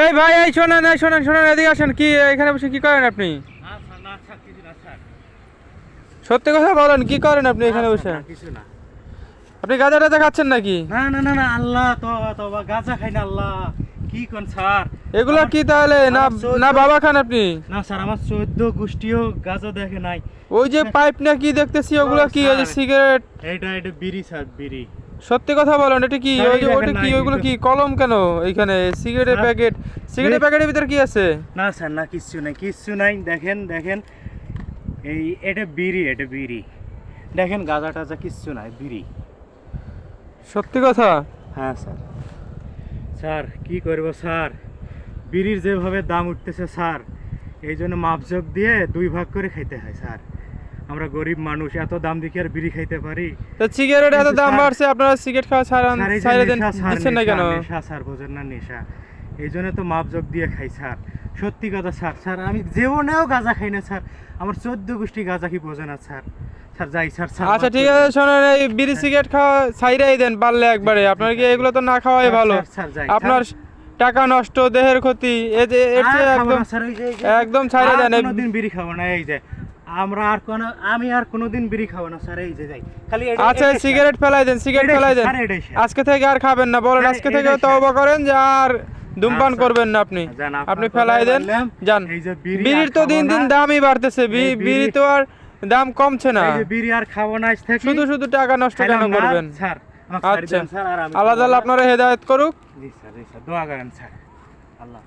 এই ভাই এই শোনেন এই শোনেন শোনেন এদিকে আসেন। কি এখানে বসে কি করেন আপনি? সত্যি কথা বলেন কি করেন আপনি এখানে বসে? কিছু না আপনি গাঁজা টাজা খাচ্ছেন নাকি? না না না না আল্লাহ তো তো গাঁজা খাই না আল্লাহ। কি কোন স্যার? এগুলো কি তাহলে? না না বাবা খান আপনি? না স্যার আমার চোদ্দ গোষ্ঠীও গাঁজা দেখে নাই। ওই যে পাইপ না কি দেখতেছি ওগুলো কি ওই সিগারেট? এটা এটা বিড়ি স্যার বিড়ি। সত্যি কথা বলেন এটা কি ওই যে ওটা কি ওইগুলো কি কলম কেন এইখানে? সিগারেটের প্যাকেট সিগারেটের প্যাকেটের ভিতর কি আছে? না স্যার না কিচ্ছু নাই কিচ্ছু নাই। দেখেন দেখেন এই এটা বিড়ি এটা বিড়ি। দেখেন গাঁজা টাজা কিচ্ছু নাই বিড়ি। সত্যি কথা? হ্যাঁ স্যার। স্যার কি করব স্যার? বিড়ির যেভাবে দাম উঠতেছে স্যার এই জন্য মাপজোক দিয়ে দুই ভাগ করে খেতে হয় স্যার। আমরা গরিব মানুষ এত দাম দিয়ে আর বিড়ি খাইতে পারি? তো সিগারেট এত দাম বাড়ছে আপনারা সিগারেট খাওয়া ছাড়ান ছাইড়ে দেন দিচ্ছেন না কেন? নেশা স্যার বোঝেন না নেশা। এই জন্য তো মাপজোক দিয়ে খাই স্যার সত্যি কথা স্যার স্যার আমি জীবনেও গাঁজা খাই না স্যার আমার চোদ্দ গোষ্ঠী গাঁজা কি বোঝে না স্যার স্যার যাই স্যার আচ্ছা ঠিক আছে দিন। শোনেন এই বিড়ি সিগারেট খাওয়া ছাইড়াই দেন পারলে একবারে। আপনার কি এগুলো তো না খাওয়াই ভালো? আপনার টাকা নষ্ট দেহের ক্ষতি একদম একদম ছাইড়া আর দেন কোনোদিন বিড়ি খাব না এই যে। আমরা আর কোনো আমি আর কোনোদিন বিড়ি খাব না স্যার এই যে যাই। খালি আচ্ছা সিগারেট ফেলাই দেন সিগারেট ফেলাই দেন। আজকে থেকে আর খাবেন না বলেন আজকে থেকে তওবা করেন যে আর ধূমপান আচ্ছা। করবেন না আপনি। আপনি ফেলাই দেন যান। বিড়ির তো দিন দিন দামই বাড়তেছে বিড়ি তো আর দাম কমছে না। বিড়ি আর খাব না থেকে। শুধু শুধু টাকা নষ্ট কেন করবেন? স্যার আচ্ছা। আল্লাহ তাআলা। আপনারা হেদায়েত করুক। জি স্যার জি স্যার দোয়া করেন স্যার। আল্লাহ।